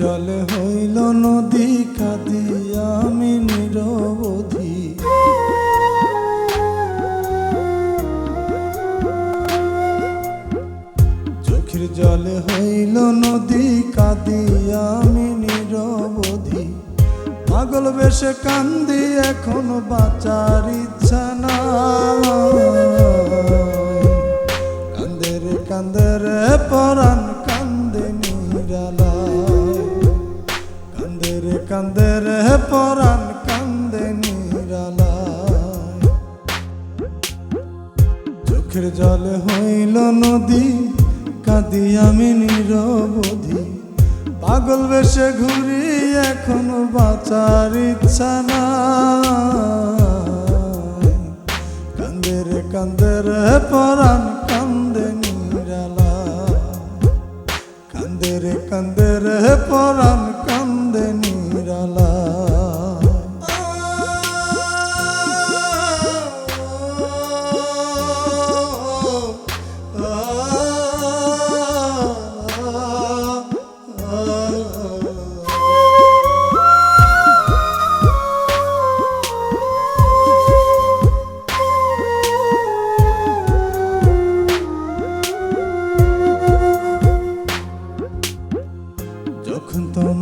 জল হইল নদী কাঁদি আমি নিরবধি। চোখের জল হইল নদী কাঁদি আমি নিরবধি। পাগল বেশে কান্দি, এখন বাঁচার ইচ্ছা না রে কান্দে রে পরাণ কান্দে নিরালায়। চোখের জল হইল নদী, কাঁদি আমি নিরবধি। পাগল বেশে ঘুরি এখনও বাঁচার ইচ্ছা না কান্দে রে পরাণ কান্দে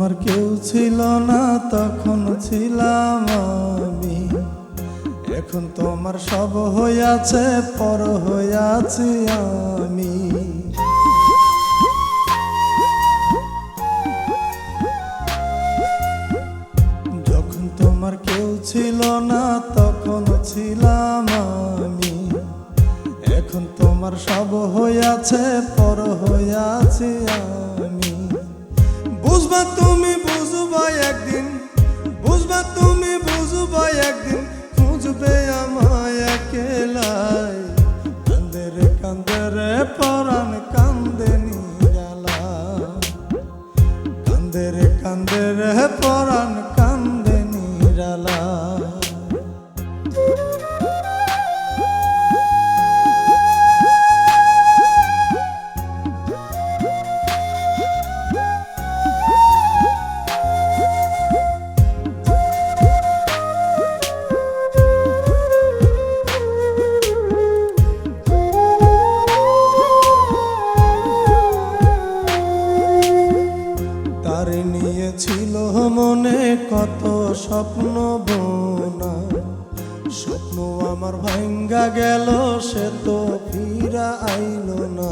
তোমার কেউ ছিল না, তখন ছিলাম আমি। এখন তোমার সব হইয়াছে পর হইয়াছি আমি। যখন তোমার কেউ ছিল না, তখন ছিলাম আমি। এখন তোমার সব হইয়াছে পর হইয়াছি আমি। বুঝবা তুমি, বুঝবা একদিন। বুঝবা তুমি, বুঝবা একদিন। খুঁজবে আমায় একেলাই। কান্দে রে কান্দে রে পরাণ কান্দে নিরালা। কান্দে রে কান্দে রে পরাণ স্বপ্ন আমার ভাঙ্গা গেল, সে তো ফিরা আইল না।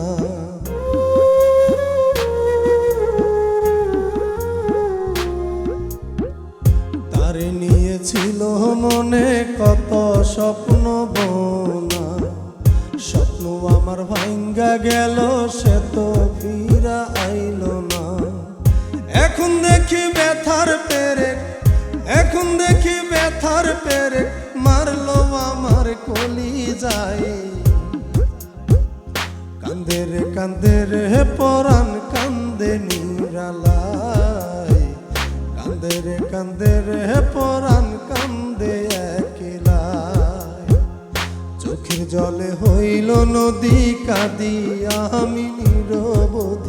তার নিয়েছিল মনে কত স্বপ্ন বোনা। স্বপ্ন আমার ভাঙ্গা গেল, সে তো ফিরা আইল না। এখন দেখি ব্যথার পেরে এখন দেখি ব্যথার পেরে কলি যায়। কান্দে রে কান্দে রে পরাণ কান্দে নিরালায়। কান্দে রে কান্দে রে পরাণ কান্দে চোখের জলে হইল নদী কাঁদি আমি নিরবধি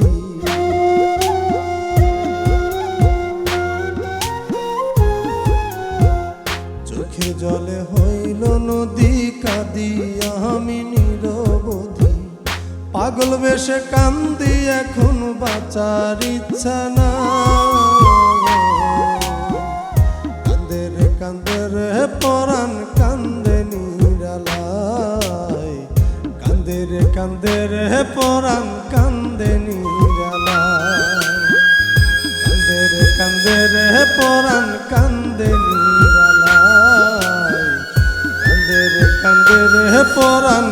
পাগল বেশে কান্দি, এখন বাঁচার ইচ্ছা না। কান্দে রে কান্দে রে পরাণ কান্দে নিরালায়। কান্দে রে কান্দে রে পরাণ কান্দে নিরালায়। কান্দে রে কান্দে রে পরাণ কান্দে নিরালায়। কান্দে রে কান্দে রে পরাণ